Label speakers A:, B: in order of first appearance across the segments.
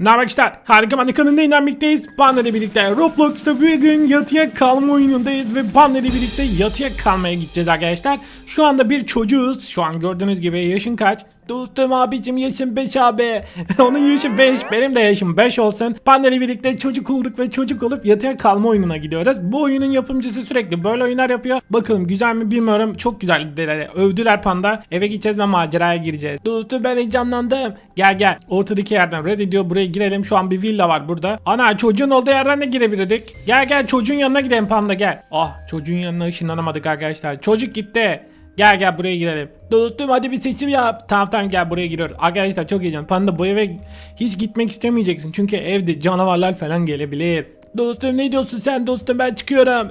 A: Ne arkadaşlar? Harika Bande kanalında inanmakteyiz. Panda ile birlikte Roblox'ta bugün yatıya kalma oyunundayız ve Panda ile birlikte yatıya kalmaya gideceğiz arkadaşlar. Şu anda bir çocuğuz. Şu an gördüğünüz gibi yaşın kaç? Dostum abicim yaşım 5 abi. Onun yaşı 5, benim de yaşım 5 olsun. Panda ile birlikte çocuk olduk ve çocuk olup yatıya kalma oyununa gidiyoruz. Bu oyunun yapımcısı sürekli böyle oyunlar yapıyor. Bakalım güzel mi bilmiyorum. Çok güzel dediler. Övdüler Panda. Eve gideceğiz ve maceraya gireceğiz. Dostum ben heyecanlandım. Gel gel. Ortadaki yerden red diyor. Buraya girelim. Şu an bir villa var burada. Ana çocuğun olduğu yerden de girebilirdik. Gel gel çocuğun yanına gidelim Panda gel. Ah çocuğun yanına ışınlanamadık arkadaşlar. Çocuk gitti. Gel gel buraya girelim. Dostum hadi bir seçim yap. Tamam tamam gel buraya giriyoruz. Arkadaşlar çok heyecan. Panda bu eve hiç gitmek istemeyeceksin. Çünkü evde canavarlar falan gelebilir. Dostum ne diyorsun sen dostum ben çıkıyorum.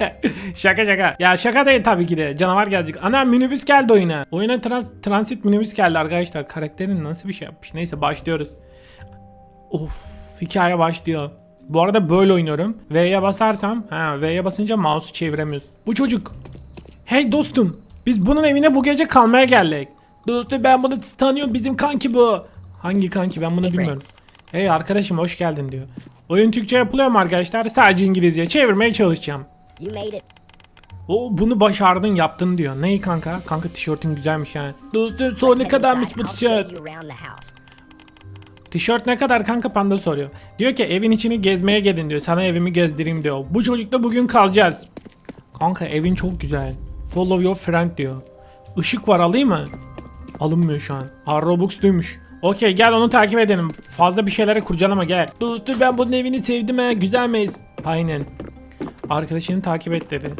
A: şaka şaka. Ya şaka değil tabii ki de. Canavar gelecek. Ana minibüs geldi oyuna. Oyuna trans transit minibüs geldi arkadaşlar. Karakterin nasıl bir şey yapmış. Neyse başlıyoruz. Of hikaye başlıyor. Bu arada böyle oynuyorum. V'ye basarsam, ha V'ye basınca mouse'u çeviremiyoruz. Bu çocuk. Hey dostum, biz bunun evine bu gece kalmaya geldik. Dostum ben bunu tanıyorum, bizim kanki bu. Hangi kanki ben bunu bilmiyorum. Hey arkadaşım hoş geldin diyor. Oyun Türkçe yapılıyor mu arkadaşlar? Sadece İngilizce çevirmeye çalışacağım.
B: You made it.
A: O bunu başardın yaptın diyor. Ney kanka? Kanka tişörtün güzelmiş yani. Dostum son ne kadarmış bu tişört? Tişört ne kadar kanka panda soruyor. Diyor ki evin içini gezmeye gelin diyor. Sana evimi gezdireyim diyor. Bu çocukla bugün kalacağız. Kanka evin çok güzel. Follow your friend diyor. Işık var alayım mı? Alınmıyor şu an. Aa Robux duymuş. Okey gel onu takip edelim. Fazla bir şeylere kurcalama gel. Dostum ben bunun evini sevdim ha. Güzel miyiz? Aynen. Arkadaşını takip et dedi.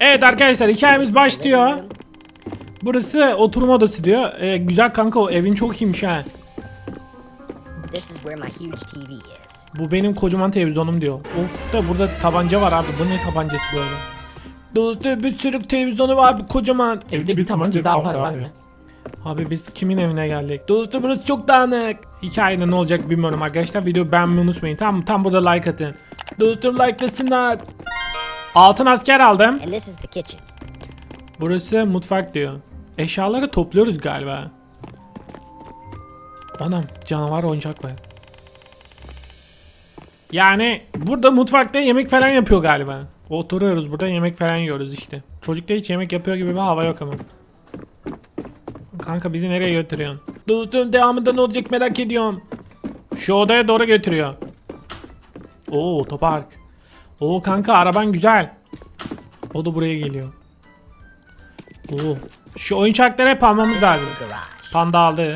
A: Evet arkadaşlar hikayemiz başlıyor. Burası oturma odası diyor. Ee, güzel kanka o evin çok iyiymiş ha. Bu benim kocaman televizyonum diyor. Of da burada tabanca var abi. Bu ne tabancası böyle? Dostum bir sürü televizyonu var bu kocaman. Evde bir tabanca daha var abi. Abi biz kimin evine geldik? Dostum burası çok dağınık. Hikayede ne olacak bilmiyorum arkadaşlar. Video beğenmeyi unutmayın. Tamam mı? Tam burada like atın. Dostum likelasınlar. Altın asker aldım.
B: And this is the kitchen.
A: Burası mutfak diyor. Eşyaları topluyoruz galiba. Anam canavar oyuncak var. Yani burada mutfakta yemek falan yapıyor galiba. Oturuyoruz burada yemek falan yiyoruz işte. Çocukta hiç yemek yapıyor gibi bir hava yok ama. Kanka bizi nereye götürüyorsun? Dostum devamında ne olacak merak ediyorum. Şu odaya doğru götürüyor. Oo otopark. Oo kanka araban güzel. O da buraya geliyor. Oo. Şu oyuncakları hep almamız lazım. Panda aldı.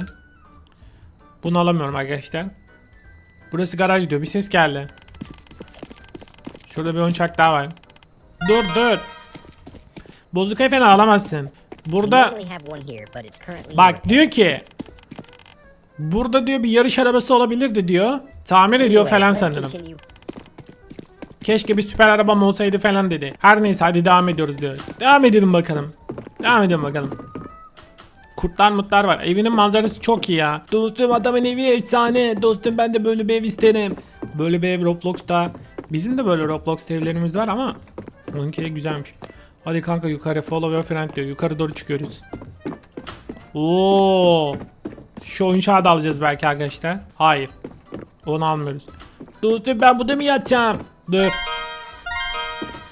A: Bunu alamıyorum arkadaşlar. Burası garaj diyor. Bir ses geldi. Şurada bir oyuncak daha var. Dur dur. Bozukayı falan alamazsın. Burada bak diyor ki Burada diyor bir yarış arabası olabilirdi diyor. Tamir ediyor falan sanırım. Keşke bir süper arabam olsaydı falan dedi. Her neyse hadi devam ediyoruz diyor. Devam edelim bakalım. Devam edelim bakalım. Kurtlar mutlar var. Evinin manzarası çok iyi ya. Dostum adamın evi efsane. Dostum ben de böyle bir ev isterim. Böyle bir ev Roblox'ta. Bizim de böyle Roblox evlerimiz var ama onunki de güzelmiş. Hadi kanka yukarı follow your friend diyor. Yukarı doğru çıkıyoruz. Oo. Şu da alacağız belki arkadaşlar. Hayır. Onu almıyoruz. Dostum ben burada mı yatacağım? Dur.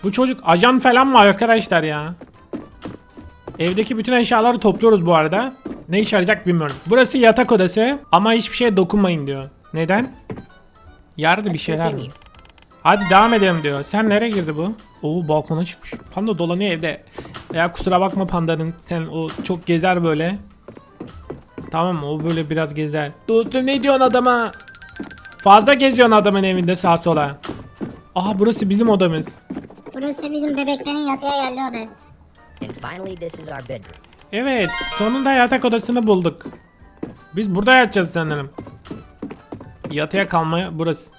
A: Bu çocuk ajan falan mı arkadaşlar ya? Evdeki bütün eşyaları topluyoruz bu arada. Ne işe yarayacak bilmiyorum. Burası yatak odası ama hiçbir şeye dokunmayın diyor. Neden? Yerde bir şeyler.
B: Continue.
A: Hadi devam edelim diyor. Sen nereye girdi bu? Oo balkona çıkmış. Panda dolanıyor evde. Ya kusura bakma pandanın. Sen o çok gezer böyle. Tamam? O böyle biraz gezer. Dostum ne diyorsun adama? Fazla geziyorsun adamın evinde sağa sola. Aha burası bizim odamız.
C: Burası bizim bebeklerin yatıya yerli oda.
B: And finally, this is our bedroom.
A: Evet sonunda yatak odasını bulduk. Biz burada yatacağız sanırım. Yatıya kalmaya burası.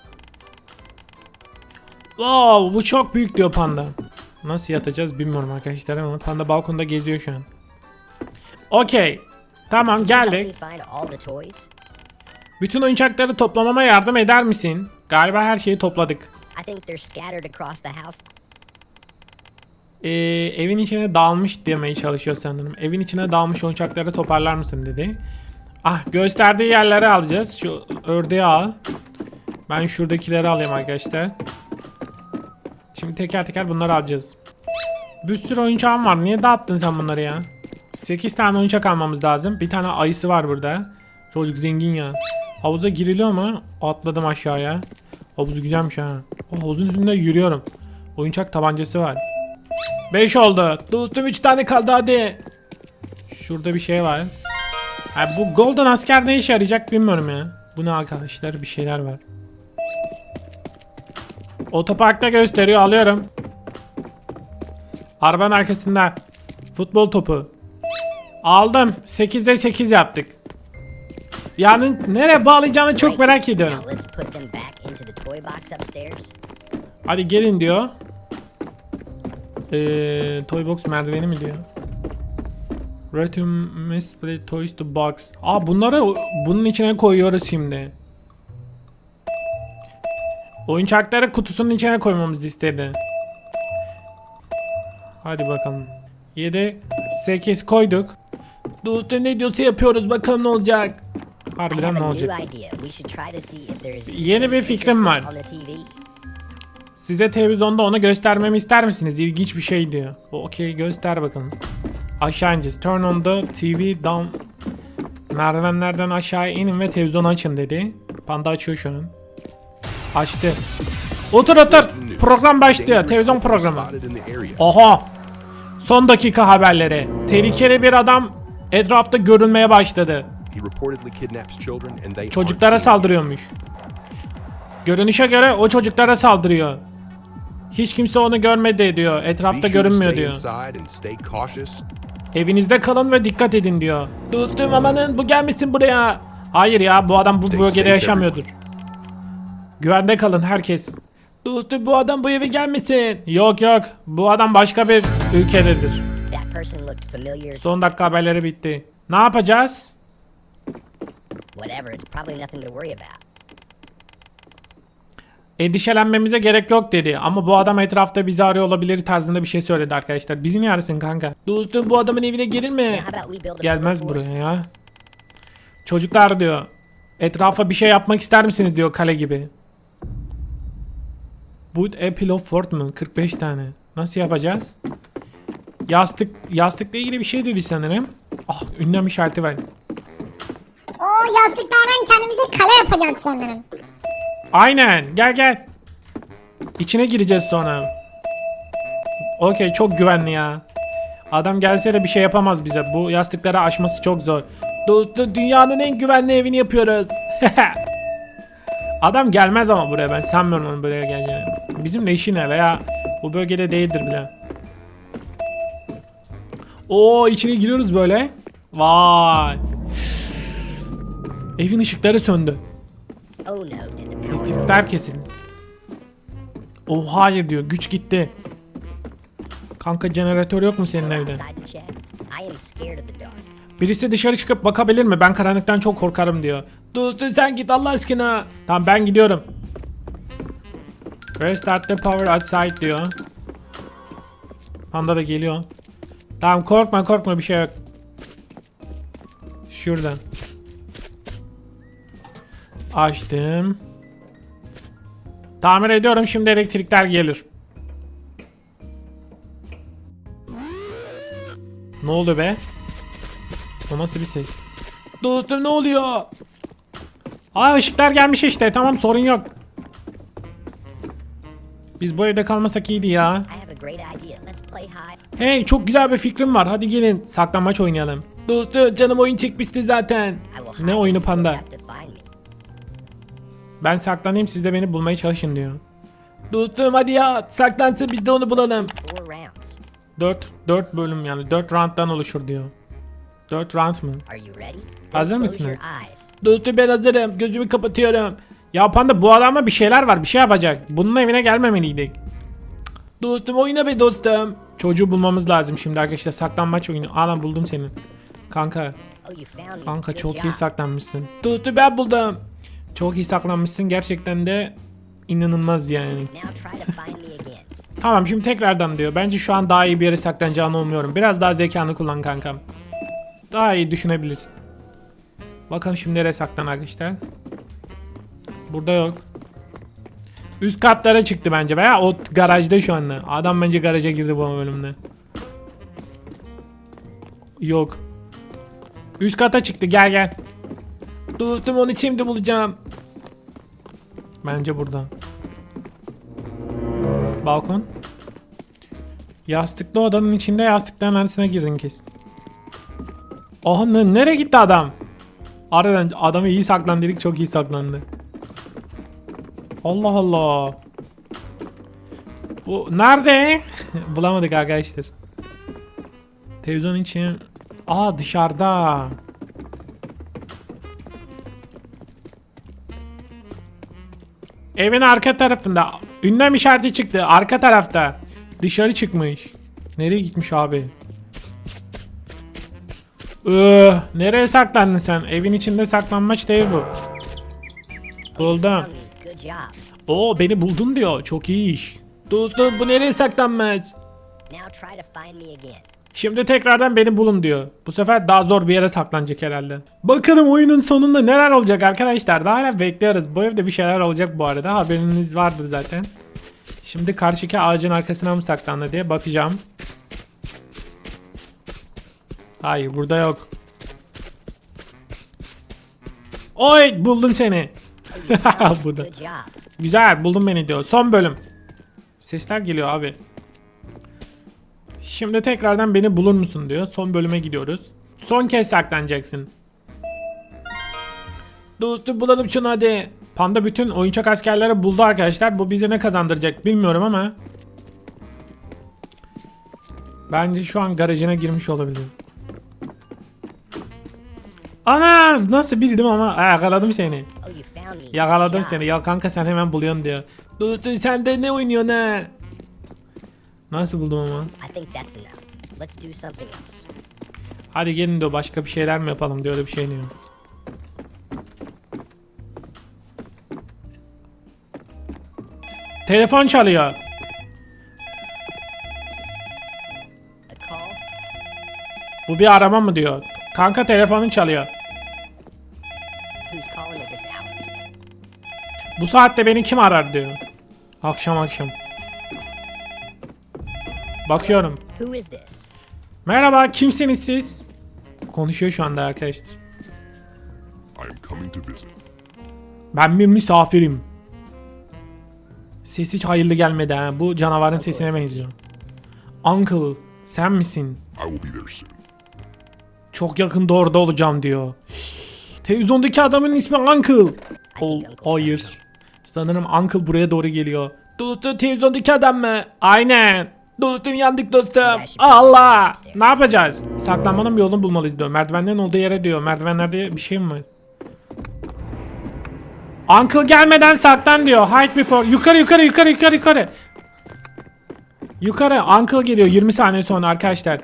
A: Wow bu çok büyük diyor panda. Nasıl yatacağız bilmiyorum arkadaşlar ama panda balkonda geziyor şu an. Okey. Tamam geldik. Bütün oyuncakları toplamama yardım eder misin? Galiba her şeyi topladık. Ee, evin içine dalmış demeye çalışıyor sanırım. Evin içine dalmış oyuncakları toparlar mısın dedi. Ah gösterdiği yerlere alacağız. Şu ördeği al. Ben şuradakileri alayım arkadaşlar. Şimdi teker teker bunları alacağız. Bir sürü oyuncağım var. Niye dağıttın sen bunları ya? 8 tane oyuncak almamız lazım. Bir tane ayısı var burada. Çocuk zengin ya. Havuza giriliyor mu? Atladım aşağıya. Havuz güzelmiş ha. O havuzun üstünde yürüyorum. Oyuncak tabancası var. 5 oldu. Dostum 3 tane kaldı hadi. Şurada bir şey var. Ha, bu Golden asker ne işe yarayacak bilmiyorum ya. Bu ne arkadaşlar bir şeyler var. Otoparkta gösteriyor alıyorum. Arabanın arkasında. Futbol topu. Aldım. 8'de 8 yaptık. Yani nereye bağlayacağını çok merak ediyorum. Hadi gelin diyor. Eee toy box merdiveni mi diyor? Return misplay toys to box. Aa bunları bunun içine koyuyoruz şimdi. Oyuncakları kutusunun içine koymamızı istedi. Hadi bakalım. 7 8 koyduk. Dostum ne diyorsa yapıyoruz bakalım ne olacak. Harbiden ne olacak? Yeni bir fikrim var. Size televizyonda onu göstermemi ister misiniz? İlginç bir şey diyor. Okey göster bakalım. Aşağı ineceğiz. Turn on the TV down. Merdivenlerden aşağı inin ve televizyonu açın dedi. Panda açıyor şu an. Açtı. Otur otur. Program başlıyor. Televizyon programı. Oha. Son dakika haberleri. Tehlikeli bir adam etrafta görünmeye başladı. Çocuklara saldırıyormuş. Görünüşe göre o çocuklara saldırıyor. Hiç kimse onu görmedi diyor. Etrafta görünmüyor diyor. Evinizde kalın ve dikkat edin diyor. Dostum amanın bu gelmesin buraya. Hayır ya bu adam bu bölgede yaşamıyordur. Güvende kalın herkes. Dostum bu adam bu eve gelmesin. Yok yok bu adam başka bir ülkededir. Son dakika haberleri bitti. Ne yapacağız?
B: Whatever, it's probably nothing to worry about.
A: Endişelenmemize gerek yok dedi ama bu adam etrafta bizi arıyor olabilir tarzında bir şey söyledi arkadaşlar. Bizi niye arasın kanka? Dostum bu adamın evine girir mi? Gelmez buraya ya. Çocuklar diyor. Etrafa bir şey yapmak ister misiniz diyor kale gibi. Bu a pillow fort mu? 45 tane. Nasıl yapacağız? Yastık, yastıkla ilgili bir şey dedi sanırım. Ah ünlem işareti var.
C: O yastıklardan kendimize kale yapacağız sanırım.
A: Aynen gel gel. İçine gireceğiz sonra. Okey çok güvenli ya. Adam gelse de bir şey yapamaz bize. Bu yastıkları aşması çok zor. Dünyanın en güvenli evini yapıyoruz. Adam gelmez ama buraya ben sanmıyorum onun buraya geleceğini. Bizim eşine veya bu bölgede değildir bile. Oo içine giriyoruz böyle. Vay. Evin ışıkları söndü. Elektrikler kesildi. Oh hayır diyor güç gitti. Kanka jeneratör yok mu senin evde? Birisi dışarı çıkıp bakabilir mi? Ben karanlıktan çok korkarım diyor. Dostum sen git Allah aşkına. Tamam ben gidiyorum. Restart the power outside diyor. Panda da geliyor. Tamam korkma korkma bir şey yok. Şuradan. Açtım. Tamir ediyorum şimdi elektrikler gelir. Ne oldu be? O nasıl bir ses? Dostum ne oluyor? Aa ışıklar gelmiş işte tamam sorun yok. Biz bu evde kalmasak iyiydi ya. Hey çok güzel bir fikrim var hadi gelin saklanmaç oynayalım. Dostum canım oyun çekmişti zaten. Ne oyunu panda? Ben saklanayım siz de beni bulmaya çalışın diyor. Dostum hadi ya saklansın biz de onu bulalım.
B: Four rounds.
A: 4 4 bölüm yani 4 rounddan oluşur diyor. 4 round mı? Hazır mısınız? Dostum ben hazırım. Gözümü kapatıyorum. Ya panda bu adamla bir şeyler var. Bir şey yapacak. Bunun evine gelmemeliydik. Dostum oyna be dostum. Çocuğu bulmamız lazım şimdi arkadaşlar. Saklanmaç oyunu. Aa lan buldum seni. Kanka.
B: Oh.
A: Kanka çok iyi saklanmışsın. Dostum ben buldum. Çok iyi saklanmışsın. Gerçekten de inanılmaz yani. Tamam şimdi tekrardan diyor. Bence şu an daha iyi bir yere saklanacağını umuyorum. Biraz daha zekanı kullan kankam. Daha iyi düşünebilirsin. Bakalım şimdi nereye saklan arkadaşlar. Burada yok. Üst katlara çıktı bence veya o garajda şu anda. Adam bence garaja girdi bu bölümde. Yok. Üst kata çıktı gel gel. Dostum onu şimdi bulacağım. Bence burada. Balkon. Yastıklı odanın içinde yastıkların arasına girdin kesin. Oha ne, nereye gitti adam? Aradan adamı iyi saklan dedik çok iyi saklandı. Allah Allah. Bu nerede? Bulamadık arkadaşlar. Televizyon için. Aa dışarıda. Evin arka tarafında. Ünlem işareti çıktı. Arka tarafta. Dışarı çıkmış. Nereye gitmiş abi? Öh, nereye saklandın sen? Evin içinde saklanmaç değil bu. Buldum. Oo beni buldun diyor. Çok iyi iş. Dostum bu nereye saklanmaz?
B: Now try to find me again.
A: Şimdi tekrardan beni bulun diyor. Bu sefer daha zor bir yere saklanacak herhalde. Bakalım oyunun sonunda neler olacak arkadaşlar. Daha hala bekliyoruz. Bu evde bir şeyler olacak bu arada. Haberiniz vardır zaten. Şimdi karşıki ağacın arkasına mı saklandı diye bakacağım. Hayır burada yok. Oy buldum seni. burada. Güzel buldun beni diyor. Son bölüm. Sesler geliyor abi. Şimdi tekrardan beni bulur musun diyor. Son bölüme gidiyoruz. Son kez saklanacaksın. Dostum bulalım şunu hadi. Panda bütün oyuncak askerleri buldu arkadaşlar. Bu bize ne kazandıracak bilmiyorum ama. Bence şu an garajına girmiş olabilir. Ana nasıl bildim ama Aa, yakaladım seni. Yakaladım seni. Ya kanka sen hemen buluyorsun diyor. Dostum sen de ne oynuyorsun ha? Nasıl buldum ama?
B: I think that's enough. Let's do something else.
A: Hadi gelin diyor başka bir şeyler mi yapalım diyor öyle bir şey diyor. Telefon çalıyor. Bu bir arama mı diyor. Kanka telefonun çalıyor. Bu saatte beni kim arar diyor. Akşam akşam. Bakıyorum. Merhaba kimsiniz siz? Konuşuyor şu anda arkadaşlar. Ben bir misafirim. Ses hiç hayırlı gelmedi ha. Bu canavarın sesine benziyor. Uncle, sen misin? Çok yakında orada olacağım diyor. Televizyondaki adamın ismi Uncle. Oh, hayır. Sanırım Uncle buraya doğru geliyor. Dostum televizyondaki adam mı? Aynen. Dostum yandık dostum. Allah. Ne yapacağız? Saklanmanın bir yolunu bulmalıyız diyor. Merdivenlerin olduğu yere diyor. Merdivenlerde bir şey mi var? Uncle gelmeden saklan diyor. Hide before. Yukarı yukarı yukarı yukarı yukarı. Yukarı. Uncle geliyor 20 saniye sonra arkadaşlar.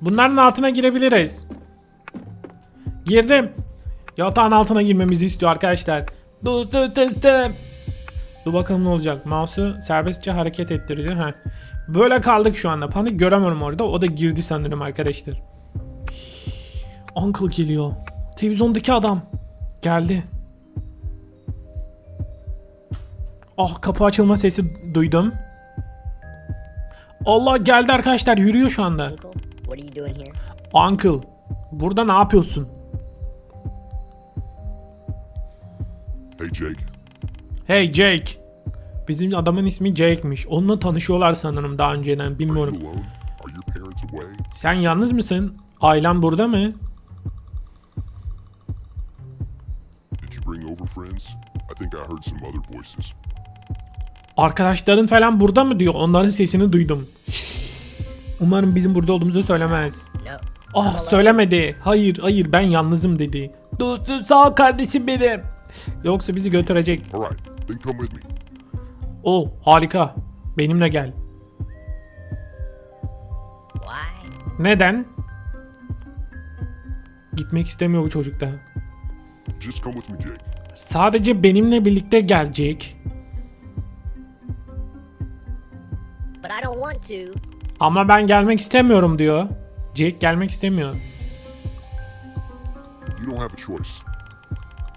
A: Bunların altına girebiliriz. Girdim. Yatağın altına girmemizi istiyor arkadaşlar. Dostum testim. Dur bakalım ne olacak. Mouse'u serbestçe hareket ettiriyor. Ha. Böyle kaldık şu anda. Panik göremiyorum orada. O da girdi sanırım arkadaşlar. Uncle geliyor. Televizyondaki adam. Geldi. Ah kapı açılma sesi duydum. Allah geldi arkadaşlar yürüyor şu anda.
B: Uncle,
A: burada ne yapıyorsun?
D: Hey, Jake.
A: Hey Jake. Bizim adamın ismi Jake'miş. Onunla tanışıyorlar sanırım daha önceden bilmiyorum. Sen yalnız mısın? Ailen burada mı?
D: Did you bring over friends? I think I heard some other voices.
A: Arkadaşların falan burada mı diyor. Onların sesini duydum. Umarım bizim burada olduğumuzu söylemez. Ah söylemedi. Hayır hayır ben yalnızım dedi. Dostum sağ ol kardeşim benim. Yoksa bizi götürecek.
D: Alright, then come with me.
A: Oh harika. Benimle gel.
B: Why?
A: Neden? Gitmek istemiyor bu çocuk da.
D: Just come with me, Jake.
A: Sadece benimle birlikte gelecek.
B: But I don't want to.
A: Ama ben gelmek istemiyorum diyor. Jake gelmek istemiyor.
D: You don't have a choice.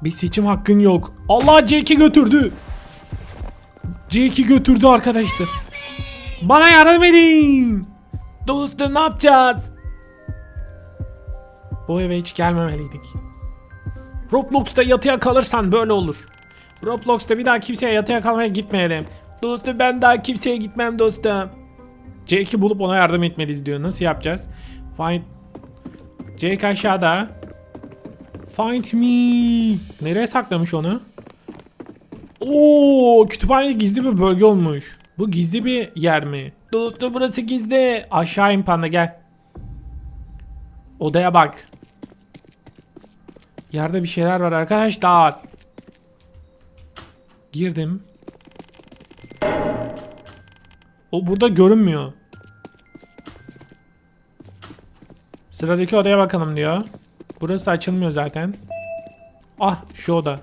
A: Bir seçim hakkın yok. Allah Jake'i götürdü. Jake'i götürdü arkadaşlar. Bana yardım edin. Dostum ne yapacağız? Bu eve hiç gelmemeliydik. Roblox'ta yatıya kalırsan böyle olur. Roblox'ta bir daha kimseye yatıya kalmaya gitmeyelim. Dostum ben daha kimseye gitmem dostum. Jake'i bulup ona yardım etmeliyiz diyor. Nasıl yapacağız? Find... Jake aşağıda. Find me. Nereye saklamış onu? Oo, kütüphane gizli bir bölge olmuş. Bu gizli bir yer mi? Dostum burası gizli. Aşağı in panda gel. Odaya bak. Yerde bir şeyler var arkadaşlar. Girdim. O burada görünmüyor. Sıradaki odaya bakalım diyor. Burası açılmıyor zaten. Ah şu oda.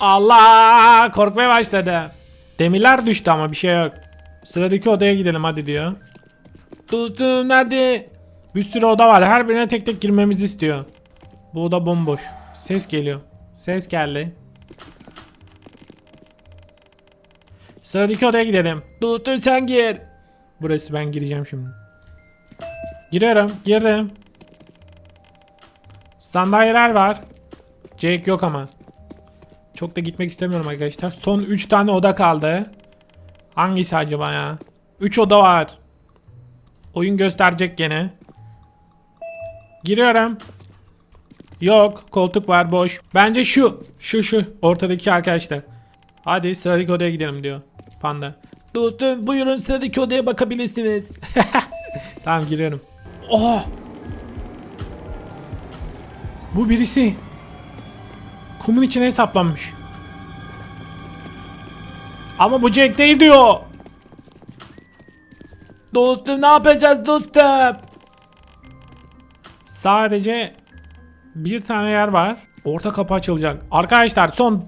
A: Allah korkmaya başladı. Demirler düştü ama bir şey yok. Sıradaki odaya gidelim hadi diyor. Dostum nerede? Bir sürü oda var. Her birine tek tek girmemizi istiyor. Bu oda bomboş. Ses geliyor. Ses geldi. Sıradaki odaya gidelim. Dostum sen gir. Burası ben gireceğim şimdi. Giriyorum. Girdim. Sandalyeler var. Jake yok ama. Çok da gitmek istemiyorum arkadaşlar. Son 3 tane oda kaldı. Hangisi acaba ya? 3 oda var. Oyun gösterecek gene. Giriyorum. Yok. Koltuk var boş. Bence şu. Şu şu. Ortadaki arkadaşlar. Hadi sıradaki odaya gidelim diyor. Panda. Dostum buyurun sıradaki odaya bakabilirsiniz. tamam giriyorum. Oh! Bu birisi. Kumun içine hesaplanmış. Ama bu Jack değil diyor. Dostum ne yapacağız dostum? Sadece bir tane yer var. Orta kapı açılacak. Arkadaşlar son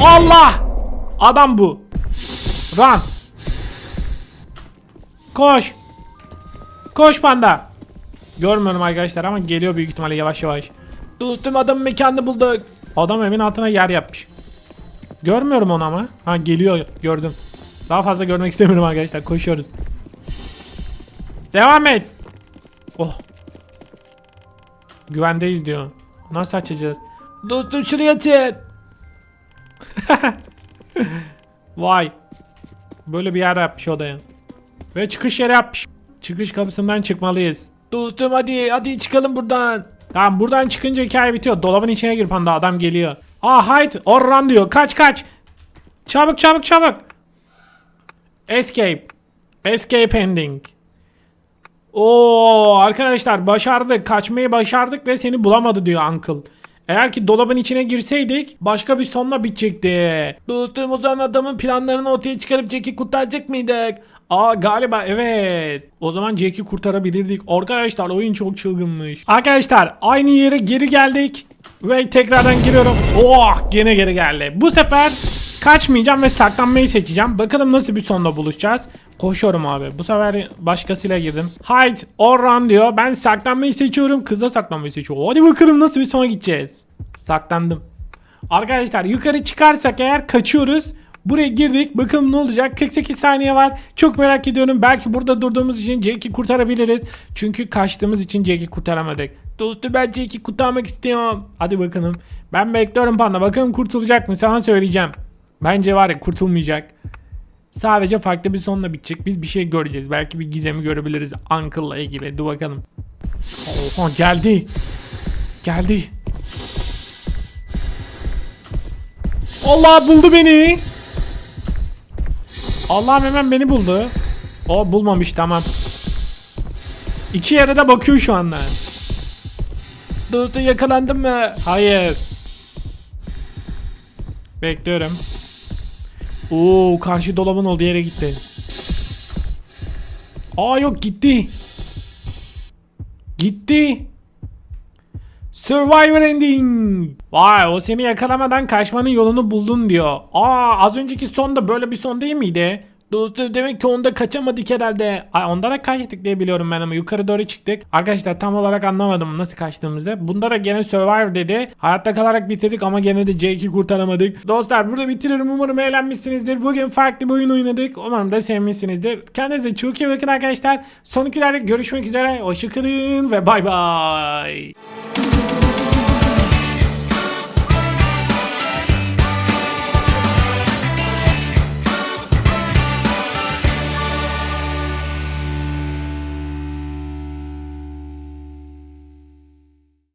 A: Allah! Adam bu. Run. Koş. Koş panda. Görmüyorum arkadaşlar ama geliyor büyük ihtimalle yavaş yavaş. Dostum adam mekanını bulduk. Adam evin altına yer yapmış. Görmüyorum onu ama. Ha geliyor gördüm. Daha fazla görmek istemiyorum arkadaşlar. Koşuyoruz. Devam et. Oh. Güvendeyiz diyor. Nasıl açacağız? Dostum şuraya açın. Vay. Böyle bir yer yapmış odaya. Ve çıkış yeri yapmış. Çıkış kapısından çıkmalıyız. Dostum hadi hadi çıkalım buradan. Tamam buradan çıkınca hikaye bitiyor. Dolabın içine gir panda adam geliyor. Aa hide or run diyor. Kaç kaç. Çabuk çabuk çabuk. Escape. Escape ending. Oo arkadaşlar başardık. Kaçmayı başardık ve seni bulamadı diyor uncle. Eğer ki dolabın içine girseydik başka bir sonla bitecekti. Dostum adamın planlarını ortaya çıkarıp Jack'i kurtaracak mıydık? Aa galiba evet. O zaman Jack'i kurtarabilirdik. Arkadaşlar oyun çok çılgınmış. Arkadaşlar aynı yere geri geldik. Ve tekrardan giriyorum. Oh gene geri geldi. Bu sefer kaçmayacağım ve saklanmayı seçeceğim. Bakalım nasıl bir sonla buluşacağız. Koşuyorum abi. Bu sefer başkasıyla girdim. Hide or run diyor. Ben saklanmayı seçiyorum. Kız da saklanmayı seçiyor. Hadi bakalım nasıl bir sona gideceğiz. Saklandım. Arkadaşlar yukarı çıkarsak eğer kaçıyoruz. Buraya girdik. Bakalım ne olacak. 48 saniye var. Çok merak ediyorum. Belki burada durduğumuz için Jack'i kurtarabiliriz. Çünkü kaçtığımız için Jack'i kurtaramadık. Dostum ben Jack'i kurtarmak istiyorum. Hadi bakalım. Ben bekliyorum panda. Bakalım kurtulacak mı? Sana söyleyeceğim. Bence var ya kurtulmayacak. Sadece farklı bir sonla bitecek. Biz bir şey göreceğiz. Belki bir gizemi görebiliriz. Uncle'la ilgili. Dur bakalım. Oha geldi. Geldi. Allah buldu beni. Allah'ım hemen beni buldu. O bulmamış tamam. İki yere de bakıyor şu anda. Dostum yakalandın mı? Hayır. Bekliyorum. Oo karşı dolabın olduğu yere gitti. Aa yok gitti. Gitti. Survivor ending. Vay o seni yakalamadan kaçmanın yolunu buldun diyor. Aa az önceki son da böyle bir son değil miydi? Dostum demek ki onda kaçamadık herhalde. Ay onda da kaçtık diye biliyorum ben ama yukarı doğru çıktık. Arkadaşlar tam olarak anlamadım nasıl kaçtığımızı. Bunda da gene Survivor dedi. Hayatta kalarak bitirdik ama gene de Jake'i kurtaramadık. Dostlar burada bitiririm umarım eğlenmişsinizdir. Bugün farklı bir oyun oynadık. Umarım da sevmişsinizdir. Kendinize çok iyi bakın arkadaşlar. Son ikilerde görüşmek üzere. Hoşçakalın ve bay bay.